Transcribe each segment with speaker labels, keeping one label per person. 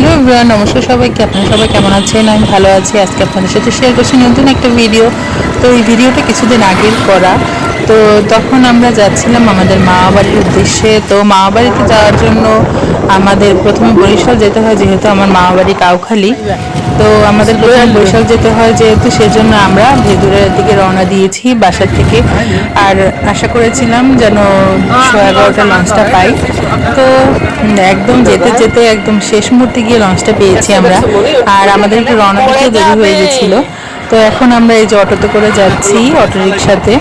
Speaker 1: Hello everyone, নমস্কার সবাইকে। আপনারা সবাই কেমন আছেন? আমি ভালো আছি। আজকে আপনাদের সাথে শেয়ার করছি নতুন একটা ভিডিও তো এই ভিডিওটা কিছুদিন আগের করা। তো তখন আমরা যাচ্ছিলাম আমাদের মামা বাড়ির উদ্দেশ্যে। তো মামা বাড়িতে যাওয়ার জন্য আমাদের প্রথমে বরিশাল যেতে হয়, যেহেতু আমার মামা বাড়ি কাউখালী। তো আমাদের প্রথমে বরিশাল যেতে হয় যেহেতু সেজন্য আমরা ভেদুরের দিকে রওনা দিয়েছি বাসার থেকে। আর আশা করেছিলাম যেন ছয় এগারোটা লঞ্চটা পাই। তো একদম যেতে যেতে একদম শেষ মুহূর্তে গিয়ে লঞ্চটা পেয়েছি আমরা। আর আমাদের একটু রওনা দিতেও দেরি হয়ে গেছিল। তো এখন আমরা এই যে অটোতে করে যাচ্ছি অটো রিক্সাতে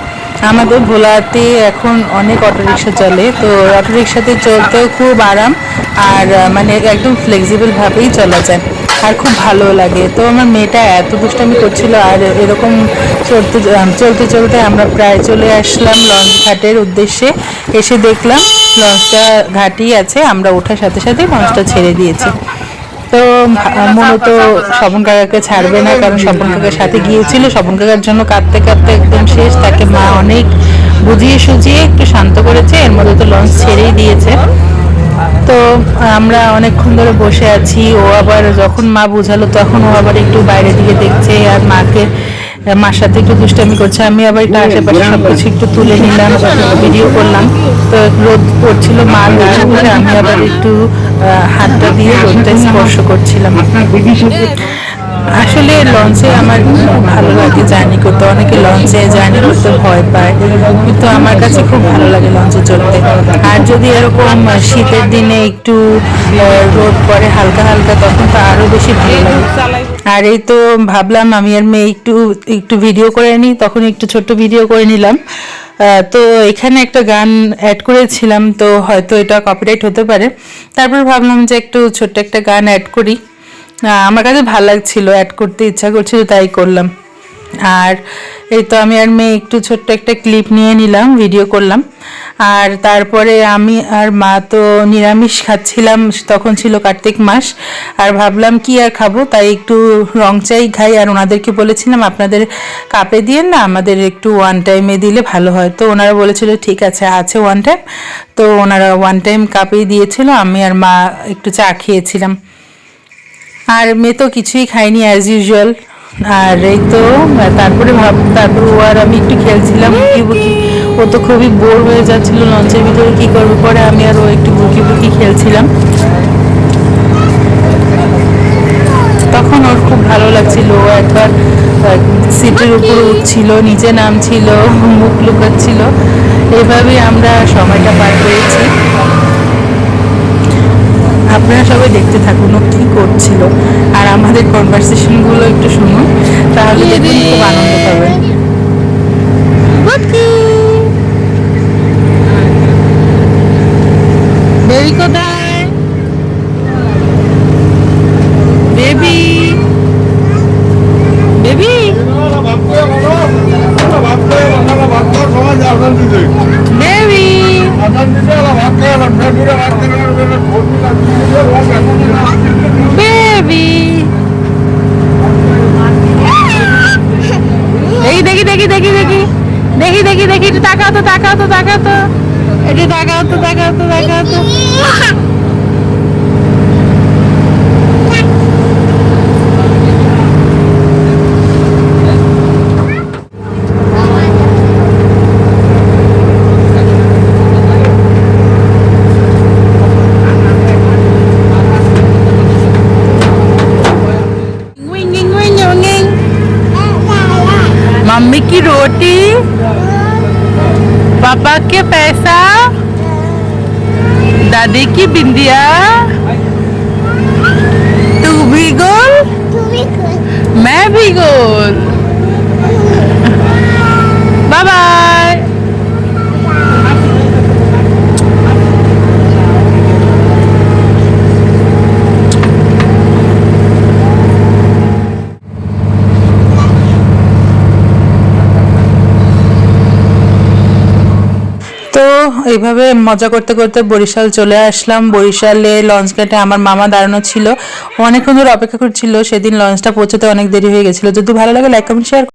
Speaker 1: আমাদের ভোলাতে এখন অনেক অটো রিক্সা চলে, তো অটো রিক্সাতে চলতেও খুব আরাম আর মানে একদম ফ্লেক্সিবল ভাবেই চলা যায় আর খুব ভালো লাগে। তো আমার মেয়েটা এত দুষ্টামি করছিল আর এরকম চলতে চলতে চলতে আমরা প্রায় চলে আসলাম লঞ্চ ঘাটের উদ্দেশ্যে। এসে দেখলাম লঞ্চটা ঘাটই আছে, আমরা ওঠার সাথে সাথে লঞ্চটা ছেড়ে দিয়েছি। তো মূলত স্বপন কাকাকে ছাড়বে না, কারণ স্বপন কাকার সাথে গিয়েছিল। স্বপন কাকার জন্য কাঁদতে কাঁদতে একদম শেষ, তাকে মা অনেক বুঝিয়ে সুঝিয়ে একটু শান্ত করেছে। এর মধ্যে তো লঞ্চ ছেড়েই দিয়েছে। তো, আমরা অনেকক্ষণ ধরে বসে আছি। ও আবার যখন মা বোঝালো, তখন ও আবার একটু বাইরে দিকে দেখছে আর মাকে মার সাথে একটু দুষ্টামি করছে আমি আবার একটু আশেপাশে সব কিছু একটু তুলে নিলাম ভিডিও করলাম। তো রোদ পড়ছিল মা আমি আবার একটু হাতটা দিয়ে রোদটা স্পর্শ করছিলাম। আসলে লঞ্চে আমার ভালো লাগে জার্নি করতে। অনেকে লঞ্চে জার্নি করতে ভয় পায়, কিন্তু আমার কাছে খুব ভালো লাগে লঞ্চে চড়তে। আর যদি এরকম শীতের দিনে একটু রোদ পড়ে হালকা হালকা, তখন তো আরও বেশি ভালো লাগে। আর এই তো ভাবলাম আমি আর মেয়ে একটু একটু ভিডিও করে নিই, তখন একটু ছোট্ট ভিডিও করে নিলাম। তো এখানে একটা গান অ্যাড করেছিলাম, তো হয়তো এটা কপিরাইট হতে পারে। তারপর ভাবলাম যে একটু ছোট্ট একটা গান অ্যাড করি। আমার কাছে ভালো লাগছিল অ্যাড করতে ইচ্ছা করছিল, তাই করলাম। আর এই তো আমি আর মেয়ে একটু ছোট্ট একটা ক্লিপ নিয়ে নিলাম ভিডিও করলাম। আর তারপরে আমি আর মা তো নিরামিষ খাচ্ছিলাম, তখন ছিল কার্তিক মাস। আর ভাবলাম কি আর খাব, তাই একটু রং চাই খাই। আর ওনাদেরকে বলেছিলাম, আপনাদের কাপে দিয়ে না, আমাদের একটু ওয়ান টাইমে দিলে ভালো হয়। তো ওনারা বলেছিল, ঠিক আছে আছে ওয়ান টাইম তো ওনারা ওয়ান টাইম কাপেই দিয়েছিল, আমি আর মা একটু চা খেয়েছিলাম। আর মেয়ে তো কিছুই খাইনি অ্যাজ ইউজুয়াল আর এই তো, তারপরে ভাব, তারপর ও আর আমি একটু খেলছিলাম ও তো খুবই বোর হয়ে যাচ্ছিল, লঞ্চের ভিতরে কি করব? পরে আমি আর ও একটু বুকি বুকি খেলছিলাম। তখন ওর খুব ভালো লাগছিল। ও একবার সিটের উপর উঠছিল, নিচে নামছিল, মুখ লুকাচ্ছিল। এভাবেই আমরা সময়টা পার করেছি। আপনারা সবাই দেখতে থাকুন ও কী করছিল। আর আমাদের কনভারসেশনগুলো একটু শুনুন তাহলে দেখুন খুব আনন্দ পাবেন। বেবি কোথায়? বেবি বেবি বেবি বেবি দেখি দেখি দেখি দেখি দেখি। দেখি দেখি দেখি, একটু তাকাও তো তাকাও তো তাকাও তো। একটু তাকাও তো তাকাও তো, তাকাও मम्मी की रोटी। पापा के पैसा। दादी की बिंदिया। तू भी गोल? मैं भी गोल। এইভাবে মজা করতে করতে বরিশাল চলে আসলাম। বরিশালে লঞ্চ ঘাটে আমার মামা দাঁড়ানো ছিল। অনেকক্ষণ ধরে অপেক্ষা করছিল। সেদিন লঞ্চটা পৌঁছতে অনেক দেরি হয়ে গেছিল। যদি ভালো লাগে লাইক কমেন্ট শেয়ার